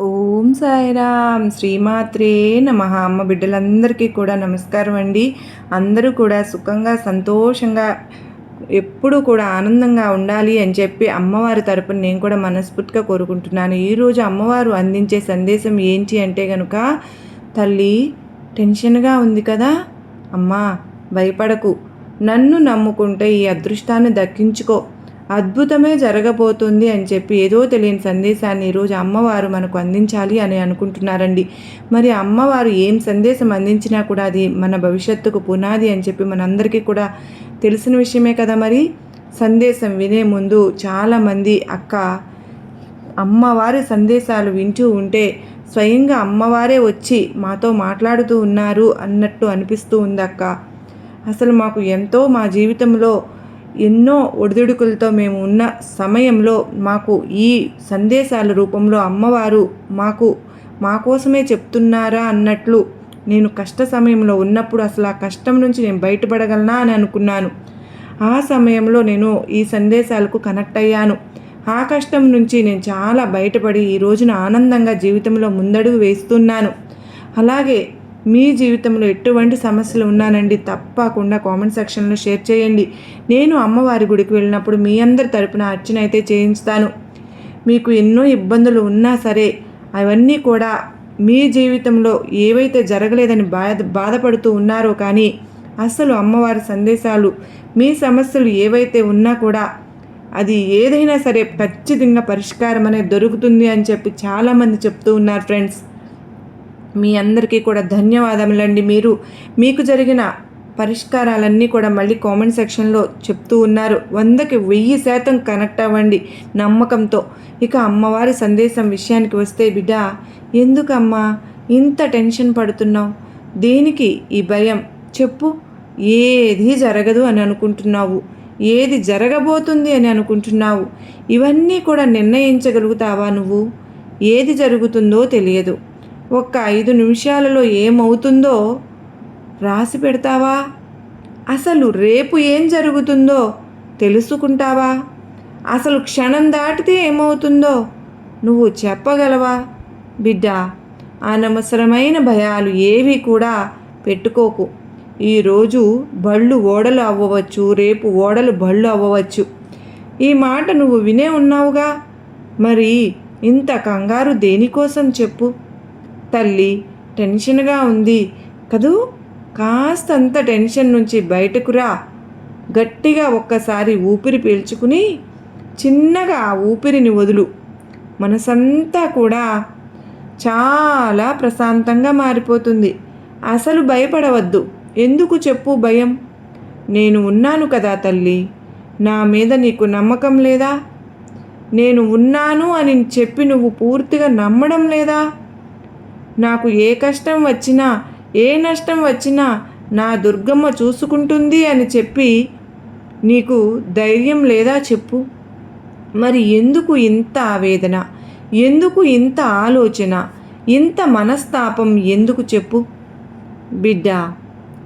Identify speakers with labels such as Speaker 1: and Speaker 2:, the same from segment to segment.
Speaker 1: ఓం సాయిరామ్. శ్రీమాత్రే నమ. అమ్మ బిడ్డలందరికీ కూడా నమస్కారం అండి. అందరూ కూడా సుఖంగా సంతోషంగా ఎప్పుడూ కూడా ఆనందంగా ఉండాలి అని చెప్పి అమ్మవారి తరపున నేను కూడా మనస్ఫూర్తిగా కోరుకుంటున్నాను. ఈరోజు అమ్మవారు అందించే సందేశం ఏంటి అంటే కనుక తల్లి టెన్షన్గా ఉంది కదా? అమ్మా భయపడకు. నన్ను నమ్ముకుంటే ఈ అదృష్టాన్ని దక్కించుకో. అద్భుతమే జరగబోతుంది అని చెప్పి ఏదో తెలియని సందేశాన్ని ఈరోజు అమ్మవారు మనకు అందించాలి అని అనుకుంటున్నారండి. మరి అమ్మవారు ఏం సందేశం అందించినా కూడా అది మన భవిష్యత్తుకు పునాది అని చెప్పి మనందరికీ కూడా తెలిసిన విషయమే కదా మరి. సందేశం వినే ముందు చాలామంది అక్క అమ్మవారి సందేశాలు వింటూ ఉంటే స్వయంగా అమ్మవారే వచ్చి మాతో మాట్లాడుతూ ఉన్నారు అన్నట్టు అనిపిస్తూ ఉంది అక్క అసలు మాకు ఎంతో మా జీవితంలో ఎన్నో ఒడిదుడుకులతో మేము ఉన్న సమయంలో మాకు ఈ సందేశాల రూపంలో అమ్మవారు మాకు మా కోసమే చెప్తున్నారా అన్నట్లు నేను కష్ట సమయంలో ఉన్నప్పుడు అసలు ఆ కష్టం నుంచి నేను బయటపడగలనా అని అనుకున్నాను. ఆ సమయంలో నేను ఈ సందేశాలకు కనెక్ట్ అయ్యాను. ఆ కష్టం నుంచి నేను చాలా బయటపడి ఈ రోజున ఆనందంగా జీవితంలో ముందడుగు వేస్తున్నాను. అలాగే మీ జీవితంలో ఎటువంటి సమస్యలు ఉన్నానండి తప్పకుండా కామెంట్ సెక్షన్లో షేర్ చేయండి. నేను అమ్మవారి గుడికి వెళ్ళినప్పుడు మీ అందరి తరపున అర్చన అయితే చేయించుతాను మీకు ఎన్నో ఇబ్బందులు ఉన్నా సరే అవన్నీ కూడా మీ జీవితంలో ఏవైతే జరగలేదని బాధ బాధపడుతూ ఉన్నారో కానీ అసలు అమ్మవారి సందేశాలు మీ సమస్యలు ఏవైతే ఉన్నా కూడా అది ఏదైనా సరే ఖచ్చితంగా పరిష్కారం అనేది దొరుకుతుంది అని చెప్పి చాలామంది చెప్తూ ఉన్నారు ఫ్రెండ్స్. మీ అందరికీ కూడా ధన్యవాదములండి. మీరు మీకు జరిగిన పరిష్కారాలన్నీ కూడా మళ్ళీ కామెంట్ సెక్షన్లో చెప్తూ ఉన్నారు. వందకి వెయ్యి శాతం కనెక్ట్ అవ్వండి నమ్మకంతో. ఇక అమ్మవారి సందేశం విషయానికి వస్తే బిడ్డ ఎందుకమ్మా ఇంత టెన్షన్ పడుతున్నావు? దేనికి ఈ భయం? చెప్పు. ఏది జరగదు అని అనుకుంటున్నావు? ఏది జరగబోతుంది అని అనుకుంటున్నావు? ఇవన్నీ కూడా నిర్ణయించగలుగుతావా నువ్వు? ఏది జరుగుతుందో తెలియదు. ఒక్క ఐదు నిమిషాలలో ఏమవుతుందో రాసి పెడతావా? అసలు రేపు ఏం జరుగుతుందో తెలుసుకుంటావా? అసలు క్షణం దాటితే ఏమవుతుందో నువ్వు చెప్పగలవా? బిడ్డ అనవసరమైన భయాలు ఏవి కూడా పెట్టుకోకు. ఈరోజు బళ్ళు ఓడలు అవ్వవచ్చు రేపు ఓడలు బళ్ళు అవ్వవచ్చు. ఈ మాట నువ్వు వినే ఉన్నావుగా? మరి ఇంత కంగారు దేనికోసం చెప్పు? తల్లి టెన్షన్గా ఉంది. కదూ? కాస్తంత టెన్షన్ నుంచి బయటకు రా. గట్టిగా ఒక్కసారి ఊపిరి పీల్చుకుని చిన్నగా ఆ ఊపిరిని వదులు. మనసంతా కూడా చాలా ప్రశాంతంగా మారిపోతుంది. అసలు భయపడవద్దు. ఎందుకు చెప్పు భయం? నేను ఉన్నాను కదా తల్లి. నా మీద నీకు నమ్మకం లేదా? నేను ఉన్నాను అని చెప్పి నువ్వు పూర్తిగా నమ్మడం లేదా? నాకు ఏ కష్టం వచ్చినా ఏ నష్టం వచ్చినా నా దుర్గమ్మ చూసుకుంటుంది అని చెప్పి నీకు ధైర్యం లేదా చెప్పు. మరి ఎందుకు ఇంత ఆవేదన? ఎందుకు ఇంత ఆలోచన? ఇంత మనస్తాపం ఎందుకు చెప్పు? బిడ్డ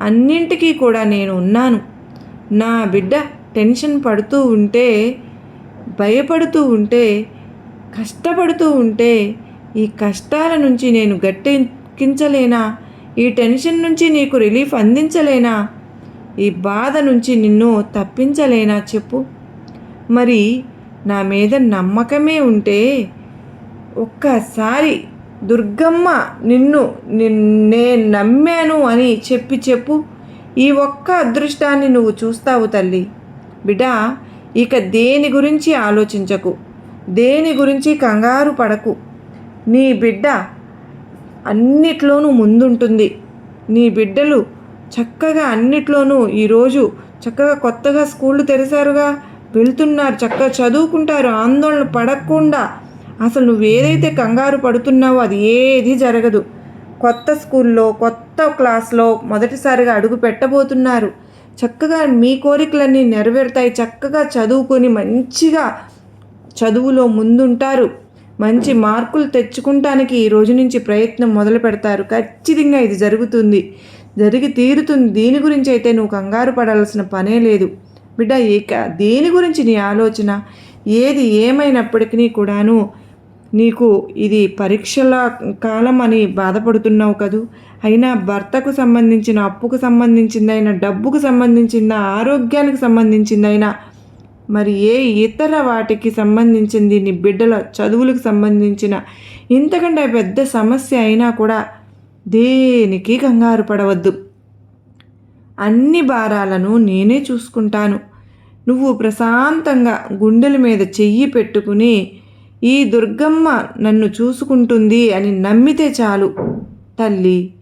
Speaker 1: అన్నింటికీ కూడా నేను ఉన్నాను. నా బిడ్డ టెన్షన్ పడుతూ ఉంటే భయపడుతూ ఉంటే కష్టపడుతూ ఉంటే ఈ కష్టాల నుంచి నేను గట్టెక్కించలేనా? ఈ టెన్షన్ నుంచి నీకు రిలీఫ్ అందించలేనా? ఈ బాధ నుంచి నిన్ను తప్పించలేనా చెప్పు. మరి నా మీద నమ్మకమే ఉంటే ఒక్కసారి దుర్గమ్మ నిన్ను నేను నమ్మాను అని చెప్పి చెప్పు. ఈ ఒక్క అదృష్టాన్ని నువ్వు చూస్తావు తల్లి. బిడా ఇక దేని గురించి ఆలోచించకు? దేని గురించి కంగారు పడకు. నీ బిడ్డ అన్నిట్లోనూ ముందుంటుంది. నీ బిడ్డలు చక్కగా అన్నిట్లోనూ ఈరోజు చక్కగా కొత్తగా స్కూళ్ళు తెరిచారుగా. వెళ్తున్నారు చక్కగా చదువుకుంటారు ఆందోళన పడకుండా. అసలు నువ్వు ఏదైతే కంగారు పడుతున్నావో అది ఏది జరగదు. కొత్త స్కూల్లో కొత్త క్లాస్లో మొదటిసారిగా అడుగు పెట్టబోతున్నారు. చక్కగా మీ కోరికలన్నీ నెరవేరుతాయి. చక్కగా చదువుకొని మంచిగా చదువులో ముందుంటారు. మంచి మార్కులు తెచ్చుకుంటానికి ఈ రోజు నుంచి ప్రయత్నం మొదలు పెడతారు. ఖచ్చితంగా ఇది జరుగుతుంది. జరిగి తీరుతుంది. దీని గురించి అయితే నువ్వు కంగారు పడాల్సిన పనే లేదు. బిడ్డ ఇక దేని గురించి నీ ఆలోచన? ఏది ఏమైనప్పటికీ కూడాను నీకు ఇది పరీక్షల కాలం అని బాధపడుతున్నావు కదూ? అయినా భర్తకు సంబంధించిన అప్పుకు సంబంధించిందైనా డబ్బుకు సంబంధించిన ఆరోగ్యానికి సంబంధించిందైనా మరి ఏ ఇతర వాటికి సంబంధించింది? నీ బిడ్డల చదువులకు సంబంధించిన ఇంతకంటే పెద్ద సమస్య అయినా కూడా దేనికి కంగారు పడవద్దు. అన్ని భారాలను నేనే చూసుకుంటాను. నువ్వు ప్రశాంతంగా గుండెల మీద చెయ్యి పెట్టుకుని ఈ దుర్గమ్మ నన్ను చూసుకుంటుంది అని నమ్మితే చాలు. తల్లి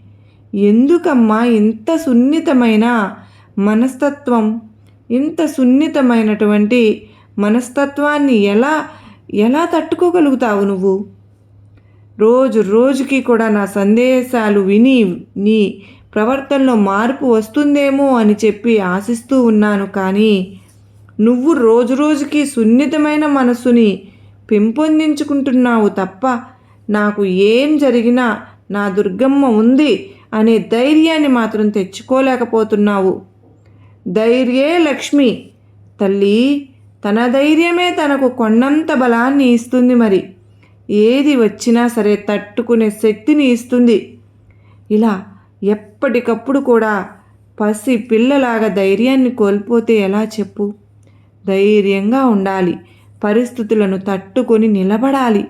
Speaker 1: ఎందుకమ్మా ఇంత సున్నితమైన మనస్తత్వం? ఇంత సున్నితమైనటువంటి మనస్తత్వాన్ని ఎలా ఎలా తట్టుకోగలుగుతావు నువ్వు? రోజు రోజుకి కూడా నా సందేశాలు విని నీ ప్రవర్తనలో మార్పు వస్తుందేమో అని చెప్పి ఆశిస్తూ ఉన్నాను కానీ నువ్వు రోజు రోజుకి సున్నితమైన మనస్సుని పెంపొందించుకుంటున్నావు తప్ప నాకు ఏం జరిగినా నా దుర్గమ్మ ఉంది అనే ధైర్యాన్ని మాత్రం తెచ్చుకోలేకపోతున్నావు. ధైర్యే లక్ష్మి. తల్లి తన ధైర్యమే తనకు కొండంత బలాన్ని ఇస్తుంది మరి. ఏది వచ్చినా సరే తట్టుకునే శక్తిని ఇస్తుంది. ఇలా ఎప్పటికప్పుడు కూడా పసి పిల్లలాగా ధైర్యాన్ని కోల్పోతే ఎలా చెప్పు? ధైర్యంగా ఉండాలి పరిస్థితులను తట్టుకొని నిలబడాలి.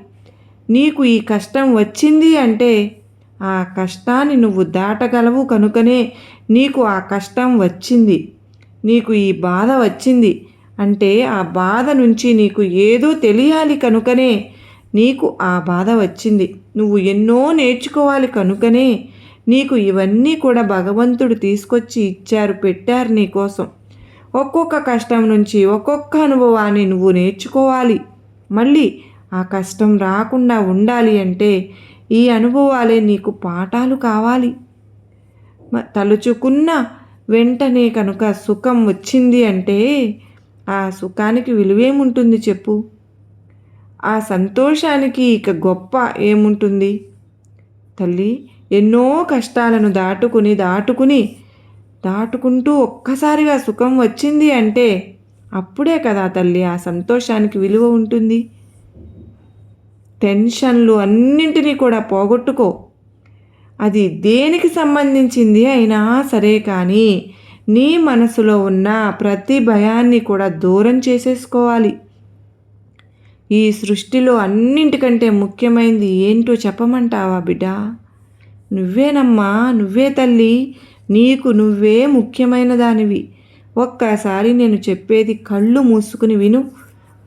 Speaker 1: నీకు ఈ కష్టం వచ్చింది అంటే ఆ కష్టాన్ని నువ్వు దాటగలవు కనుకనే నీకు ఆ కష్టం వచ్చింది. నీకు ఈ బాధ వచ్చింది. అంటే ఆ బాధ నుంచి నీకు ఏదో తెలియాలి కనుకనే నీకు ఆ బాధ వచ్చింది. నువ్వు ఎన్నో నేర్చుకోవాలి కనుకనే నీకు ఇవన్నీ కూడా భగవంతుడు తీసుకొచ్చి ఇచ్చారు పెట్టారు నీకోసం ఒక్కొక్క కష్టం నుంచి ఒక్కొక్క అనుభవాన్ని నువ్వు నేర్చుకోవాలి. మళ్ళీ ఆ కష్టం రాకుండా ఉండాలి అంటే ఈ అనుభవాలే నీకు పాఠాలు కావాలి. తలుచుకున్న వెంటనే కనుక సుఖం వచ్చింది అంటే ఆ సుఖానికి విలువేముంటుంది చెప్పు? ఆ సంతోషానికి ఇక గొప్ప ఏముంటుంది? తల్లి ఎన్నో కష్టాలను దాటుకుని దాటుకుని దాటుకుంటూ ఒక్కసారిగా సుఖం వచ్చింది అంటే అప్పుడే కదా తల్లి ఆ సంతోషానికి విలువ ఉంటుంది. టెన్షన్లు అన్నింటినీ కూడా పోగొట్టుకో. అది దేనికి సంబంధించింది అయినా సరే కానీ నీ మనసులో ఉన్న ప్రతి భయాన్ని కూడా దూరం చేసేసుకోవాలి. ఈ సృష్టిలో అన్నింటికంటే ముఖ్యమైనది ఏంటో చెప్పమంటావా బిడ్డ? నువ్వేనమ్మా నువ్వే తల్లి నీకు నువ్వే ముఖ్యమైన దానివి. ఒక్కసారి నేను చెప్పేది కళ్ళు మూసుకుని విను.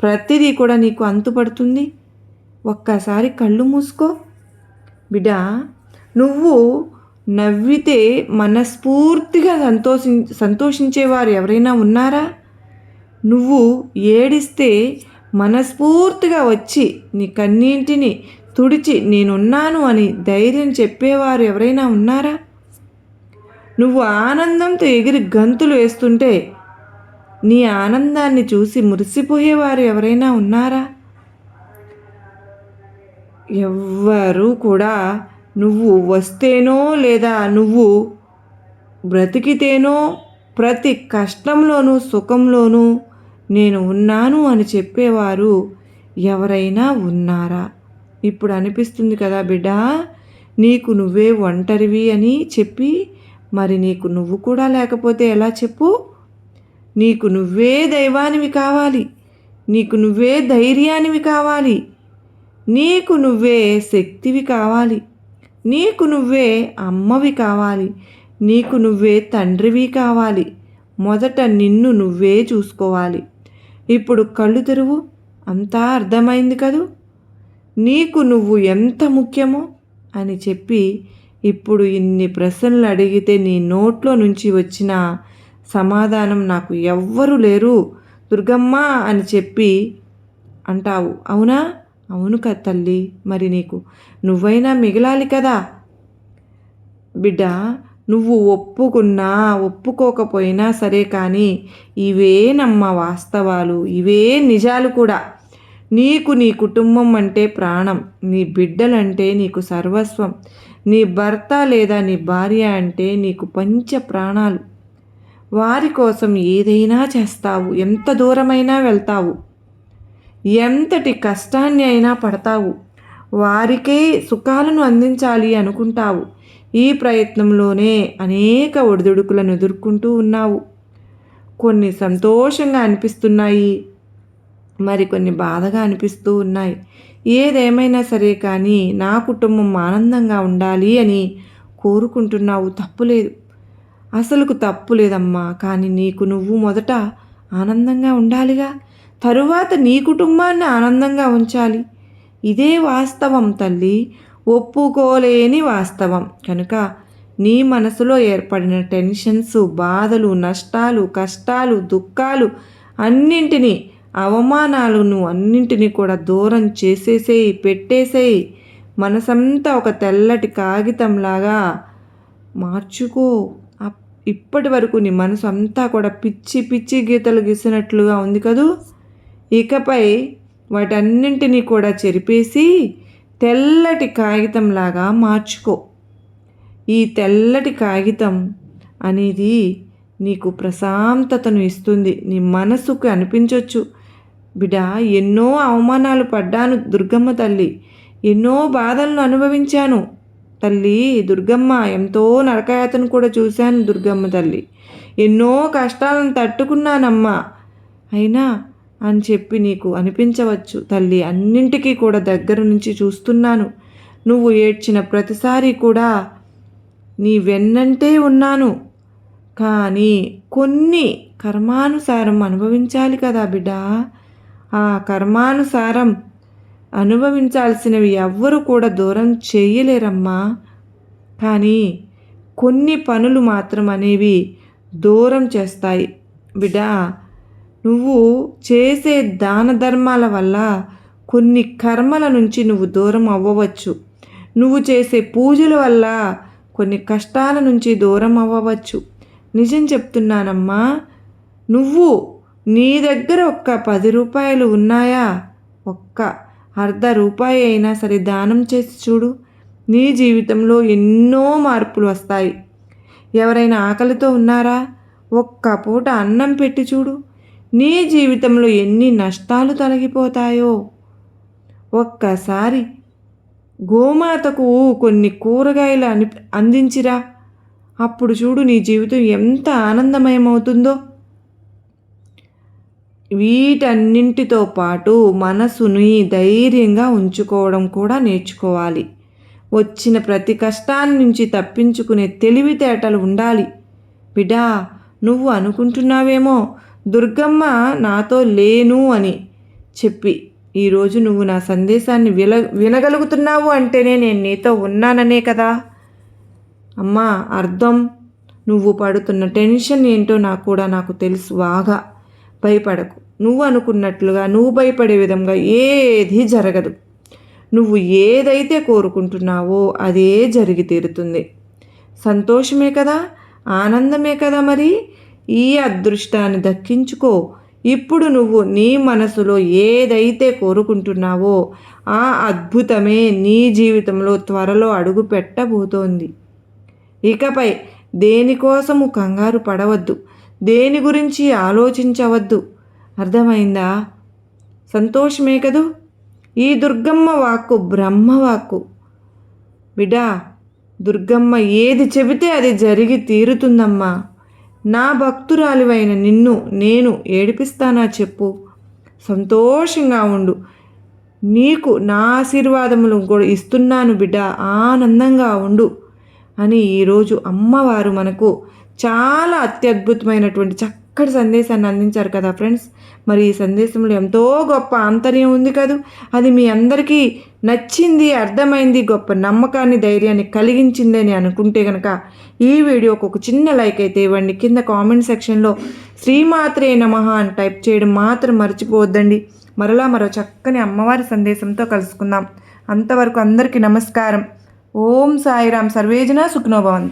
Speaker 1: ప్రతిదీ కూడా నీకు అంతుపడుతుంది. ఒక్కసారి కళ్ళు మూసుకో. బిడ్డ నువ్వు నవ్వితే మనస్ఫూర్తిగా సంతోషి సంతోషించేవారు ఎవరైనా ఉన్నారా? నువ్వు ఏడిస్తే మనస్ఫూర్తిగా వచ్చి నీ కన్నీంటిని తుడిచి నేనున్నాను అని ధైర్యం చెప్పేవారు ఎవరైనా ఉన్నారా? నువ్వు ఆనందంతో ఎగిరి గంతులు వేస్తుంటే నీ ఆనందాన్ని చూసి మురిసిపోయేవారు ఎవరైనా ఉన్నారా? ఎవ్వరూ కూడా నువ్వు వస్తేనో లేదా నువ్వు బ్రతికితేనో ప్రతి కష్టంలోనూ సుఖంలోనూ నేను ఉన్నాను అని చెప్పేవారు ఎవరైనా ఉన్నారా? ఇప్పుడు అనిపిస్తుంది కదా బిడ్డ నీకు నువ్వే ఒంటరివి అని చెప్పి మరి నీకు నువ్వు కూడా లేకపోతే ఎలా చెప్పు? నీకు నువ్వే దైవానివి కావాలి. నీకు నువ్వే ధైర్యానివి కావాలి. నీకు నువ్వే శక్తివి కావాలి. నీకు నువ్వే అమ్మవి కావాలి. నీకు నువ్వే తండ్రివి కావాలి. మొదట నిన్ను నువ్వే చూసుకోవాలి. ఇప్పుడు కళ్ళు తెరువు. అంతా అర్థమైంది కదూ? నీకు నువ్వు ఎంత ముఖ్యమో అని చెప్పి ఇప్పుడు ఇన్ని ప్రశ్నలు అడిగితే నీ నోట్లో నుంచి వచ్చిన సమాధానం నాకు ఎవ్వరు లేరు. దుర్గమ్మ అని చెప్పి అంటావు. అవునా? అవును కదా తల్లి మరి నీకు నువ్వైనా మిగలాలి కదా? బిడ్డ నువ్వు ఒప్పుకున్నా ఒప్పుకోకపోయినా సరే కానీ ఇవే నమ్మ వాస్తవాలు ఇవే నిజాలు కూడా. నీకు నీ కుటుంబం అంటే ప్రాణం నీ బిడ్డలంటే నీకు సర్వస్వం నీ భర్త లేదా నీ భార్య అంటే నీకు పంచ ప్రాణాలు. వారి కోసం ఏదైనా చేస్తావు ఎంత దూరమైనా వెళ్తావు. ఎంతటి కష్టాన్ని అయినా పడతావు. వారికే సుఖాలను అందించాలి అనుకుంటావు. ఈ ప్రయత్నంలోనే అనేక ఒడిదుడుకులను ఎదుర్కొంటూ ఉన్నావు. కొన్ని సంతోషంగా అనిపిస్తున్నాయి. మరికొన్ని బాధగా అనిపిస్తూ ఉన్నాయి. ఏదేమైనా సరే కానీ నా కుటుంబం ఆనందంగా ఉండాలి అని కోరుకుంటున్నావు. తప్పులేదు అసలుకు తప్పు లేదమ్మా. కానీ నీకు నువ్వు మొదట ఆనందంగా ఉండాలిగా. తరువాత నీ కుటుంబాన్ని ఆనందంగా ఉంచాలి. ఇదే వాస్తవం తల్లి. ఒప్పుకోలేని వాస్తవం. కనుక నీ మనసులో ఏర్పడిన టెన్షన్స్ బాధలు నష్టాలు కష్టాలు దుఃఖాలు అన్నింటినీ అవమానాలను అన్నింటినీ కూడా దూరం చేసేసేయి పెట్టేసేయి. మనసంతా ఒక తెల్లటి కాగితంలాగా మార్చుకో. ఇప్పటి వరకు నీ మనసు అంతా కూడా పిచ్చి పిచ్చి గీతలు గీసినట్లుగా ఉంది కదూ? ఇకపై వాటన్నింటినీ కూడా చెరిపేసి తెల్లటి కాగితంలాగా మార్చుకో. ఈ తెల్లటి కాగితం అనేది నీకు ప్రశాంతతను ఇస్తుంది. నీ మనసుకు అనిపించవచ్చు బిడా ఎన్నో అవమానాలు పడ్డాను దుర్గమ్మ తల్లి. ఎన్నో బాధలను అనుభవించాను తల్లి. దుర్గమ్మ ఎంతో నరకయాతను కూడా చూశాను దుర్గమ్మ తల్లి. ఎన్నో కష్టాలను తట్టుకున్నానమ్మా. అయినా అని చెప్పి నీకు అనిపించవచ్చు. తల్లి అన్నింటికీ కూడా దగ్గర నుంచి చూస్తున్నాను. నువ్వు ఏడ్చిన ప్రతిసారి కూడా నీ వెన్నంటే ఉన్నాను. కానీ కొన్ని కర్మానుసారం అనుభవించాలి కదా బిడ్డ. ఆ కర్మానుసారం అనుభవించాల్సినవి ఎవ్వరు కూడా దూరం చేయలేరమ్మా. కానీ కొన్ని పనులు మాత్రం అనేవి దూరం చేస్తాయి బిడ్డ. నువ్వు చేసే దాన ధర్మాల వల్ల కొన్ని కర్మల నుంచి నువ్వు దూరం అవ్వవచ్చు. నువ్వు చేసే పూజల వల్ల కొన్ని కష్టాల నుంచి దూరం అవ్వవచ్చు. నిజం చెప్తున్నానమ్మా నువ్వు నీ దగ్గర ఒక్క పది రూపాయలు ఉన్నాయా? ఒక్క అర్ధ రూపాయి అయినా సరే దానం చేసి చూడు. నీ జీవితంలో ఎన్నో మార్పులు వస్తాయి. ఎవరైనా ఆకలితో ఉన్నారా? ఒక్క పూట అన్నం పెట్టి చూడు. నీ జీవితంలో ఎన్ని నష్టాలు తొలగిపోతాయో? ఒక్కసారి గోమాతకు కొన్ని కూరగాయలు అని అందించిరా. అప్పుడు చూడు నీ జీవితం ఎంత ఆనందమయమవుతుందో. వీటన్నింటితో పాటు మనసుని ధైర్యంగా ఉంచుకోవడం కూడా నేర్చుకోవాలి. వచ్చిన ప్రతి కష్టాన్ని నుంచి తప్పించుకునే తెలివితేటలు ఉండాలి. బిడా నువ్వు అనుకుంటున్నావేమో? దుర్గమ్మ నాతో లేను అని చెప్పి ఈరోజు నువ్వు నా సందేశాన్ని విల వినగలుగుతున్నావు అంటేనే నేను నీతో ఉన్నాననే కదా? అమ్మా అర్థం. నువ్వు పడుతున్న టెన్షన్ ఏంటో నాకు కూడా నాకు తెలుసు. బాగా భయపడకు. నువ్వు అనుకున్నట్లుగా నువ్వు భయపడే విధంగా ఏది జరగదు. నువ్వు ఏదైతే కోరుకుంటున్నావో అదే జరిగి తీరుతుంది. సంతోషమే కదా? ఆనందమే కదా మరి? ఈ అదృష్టాన్ని దక్కించుకో. ఇప్పుడు నువ్వు నీ మనసులో ఏదైతే కోరుకుంటున్నావో ఆ అద్భుతమే నీ జీవితంలో త్వరలో అడుగు పెట్టబోతోంది. ఇకపై దేనికోసము కంగారు పడవద్దు. దేని గురించి ఆలోచించవద్దు. అర్థమైందా? సంతోషమే కదూ? ఈ దుర్గమ్మ వాక్కు బ్రహ్మవాక్కు బిడా దుర్గమ్మ ఏది చెబితే అది జరిగి తీరుతుందమ్మా. నా భక్తురాలివైన నిన్ను నేను ఏడిపిస్తానా చెప్పు. సంతోషంగా ఉండు. నీకు నా ఆశీర్వాదములు కూడా ఇస్తున్నాను బిడ్డ. ఆనందంగా ఉండు అని ఈరోజు అమ్మవారు మనకు చాలా అత్యద్భుతమైనటువంటి చక్క చక్కటి సందేశాన్ని అందించారు కదా ఫ్రెండ్స్. మరి ఈ సందేశంలో ఎంతో గొప్ప ఆంతర్యం ఉంది కదూ. అది మీ అందరికీ నచ్చింది అర్థమైంది గొప్ప నమ్మకాన్ని ధైర్యాన్ని కలిగించిందని అనుకుంటే కనుక ఈ వీడియోకు ఒక చిన్న లైక్ అయితే ఇవ్వండి. కింద కామెంట్ సెక్షన్లో శ్రీమాత్రే నమ అని టైప్ చేయడం మాత్రం మర్చిపోవద్దండి. మరలా మరో చక్కని అమ్మవారి సందేశంతో కలుసుకుందాం. అంతవరకు అందరికీ నమస్కారం. ఓం సాయిరాం. సర్వేజన సుఖనోభవంతు